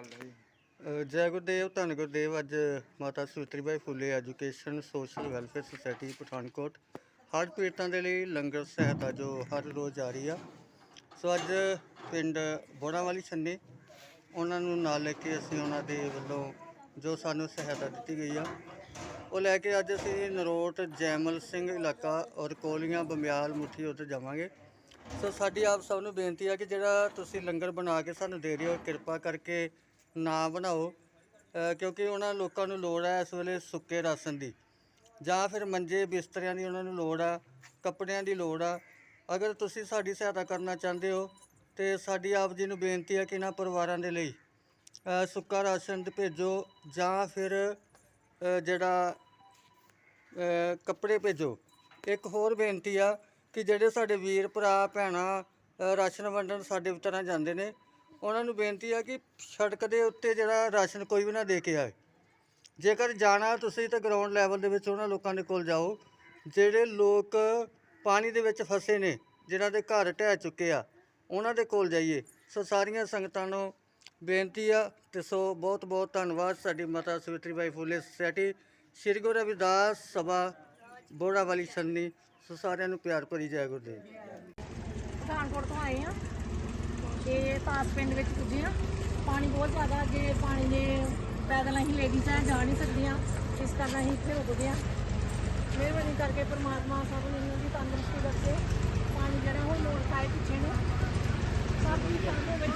ਗੱਲ ਹੋਈ? ਜੈ ਗੁਰਦੇਵ, ਧੰਨ ਗੁਰਦੇਵ। ਅੱਜ Mata Savitribai Phule education, social welfare society, Pathankot. ਹਰ ਪੀੜਤਾਂ ਦੇ ਲਈ ਲੰਗਰ ਸਹਾਇਤਾ ਜੋ ਹਰ ਰੋਜ਼ ਆ ਰਹੀ ਆ। ਸੋ ਅੱਜ ਪਿੰਡ ਬੋੜਾ ਵਾਲੀ ਛੰਨੀ, ਉਹਨਾਂ ਨੂੰ ਨਾਲ ਲੈ ਕੇ ਅਸੀਂ ਉਹਨਾਂ ਦੇ ਵੱਲੋਂ ਜੋ ਸਾਨੂੰ ਸਹਾਇਤਾ ਦਿੱਤੀ ਗਈ ਆ, ਉਹ ਲੈ ਕੇ ਅੱਜ ਅਸੀਂ ਨਰੋਟ, ਜੈਮਲ ਸਿੰਘ ਇਲਾਕਾ ਔਰ ਕੋਲੀਆਂ ਬੰਬਿਆਲ ਮੁੱਠੀ ਉੱਤੇ ਜਾਵਾਂਗੇ। ਸੋ ਸਾਡੀ ਆਪ ਸਭ ਨੂੰ ਬੇਨਤੀ ਆ ਕਿ ਜਿਹੜਾ ਤੁਸੀਂ ਲੰਗਰ ਬਣਾ ਕੇ ਸਾਨੂੰ ਦੇ ਰਹੇ ਹੋ, ਕਿਰਪਾ ਕਰਕੇ ਨਾ ਬਣਾਓ ਕਿਉਂਕਿ ਉਹਨਾਂ ਲੋਕਾਂ ਨੂੰ ਲੋੜ ਹੈ ਇਸ ਵੇਲੇ ਸੁੱਕੇ ਰਾਸ਼ਨ ਦੀ। ਜਾਂ ਫਿਰ ਮੰਜੇ, ਬਿਸਤਰਿਆਂ ਦੀ ਉਹਨਾਂ ਨੂੰ ਲੋੜ ਆ, ਕੱਪੜਿਆਂ ਦੀ ਲੋੜ ਆ। ਅਗਰ ਤੁਸੀਂ ਸਾਡੀ ਸਹਾਇਤਾ ਕਰਨਾ ਚਾਹੁੰਦੇ ਹੋ ਤੇ ਸਾਡੀ ਆਪ ਜੀ ਨੂੰ ਬੇਨਤੀ ਹੈ ਕਿ ਇਹਨਾਂ ਪਰਿਵਾਰਾਂ ਦੇ ਲਈ ਸੁੱਕਾ ਰਾਸ਼ਨ ਭੇਜੋ ਜਾਂ ਫਿਰ ਜਿਹੜਾ ਕੱਪੜੇ ਭੇਜੋ। ਇੱਕ ਹੋਰ ਬੇਨਤੀ ਆ ਕਿ ਜਿਹੜੇ ਸਾਡੇ ਵੀਰ, ਭਰਾ, ਭੈਣਾਂ ਰਾਸ਼ਨ ਵੰਡਣ ਸਾਡੇ ਤਰ੍ਹਾਂ ਜਾਂਦੇ ਨੇ ਉਹਨਾਂ ਨੂੰ ਬੇਨਤੀ ਆ ਕਿ ਸੜਕ ਦੇ ਉੱਤੇ ਜਿਹੜਾ ਰਾਸ਼ਨ ਕੋਈ ਵੀ ਨਾ ਦੇ ਕੇ ਆਏ। ਜੇਕਰ ਜਾਣਾ ਤੁਸੀਂ ਤਾਂ ਗਰਾਊਂਡ ਲੈਵਲ ਦੇ ਵਿੱਚ ਉਹਨਾਂ ਲੋਕਾਂ ਦੇ ਕੋਲ ਜਾਓ, ਜਿਹੜੇ ਲੋਕ ਪਾਣੀ ਦੇ ਵਿੱਚ ਫਸੇ ਨੇ, ਜਿਨ੍ਹਾਂ ਦੇ ਘਰ ਢਹਿ ਚੁੱਕੇ ਆ, ਉਹਨਾਂ ਦੇ ਕੋਲ ਜਾਈਏ। ਸੋ ਸਾਰੀਆਂ ਸੰਗਤਾਂ ਨੂੰ ਬੇਨਤੀ ਆ ਤੇ ਸੋ ਬਹੁਤ ਬਹੁਤ ਧੰਨਵਾਦ ਸਾਡੀ ਮਾਤਾ ਸਵਿਤਰੀ ਬਾਈ ਫੂਲੇ ਸੁਸਾਇਟੀ, ਸ਼੍ਰੀ ਗੁਰੂ ਰਵਿਦਾਸ ਸਭਾ ਬੋੜਾ ਵਾਲੀ ਸੰਨੀ ਸੋ ਸਾਰਿਆਂ ਨੂੰ ਪਿਆਰ ਭਰੀ ਜੈ ਗੁਰਦੇਵ। ਪਠਾਨਕੋਟ ਤੋਂ ਆਏ ਆ। ਤੇ ਪਾਸ ਪਿੰਡ ਵਿੱਚ ਪੁੱਜੇ ਆ ਪਾਣੀ ਬਹੁਤ ਜ਼ਿਆਦਾ ਅੱਗੇ ਪਾਣੀ ਦੇ ਪੈਦਲ ਅਸੀਂ ਲੇਡੀਜ਼ ਆ, ਜਾ ਨਹੀਂ ਸਕਦੀਆਂ। ਇਸ ਕਾਰਨ ਅਸੀਂ ਇੱਥੇ ਰੁਕ ਗਏ ਆ ਮਿਹਰਬਾਨੀ ਕਰਕੇ ਪਰਮਾਤਮਾ ਸਭ ਨੂੰ ਦੀ ਤੰਦਰੁਸਤੀ ਬਖਸ਼ੇ। ਪਾਣੀ ਜਿਹੜਾ ਉਹ ਲੋੜ ਪਾਏ ਪਿੱਛੇ ਨੂੰ। ਸਭ ਦੀ ਚਾਹੁੰਦੇ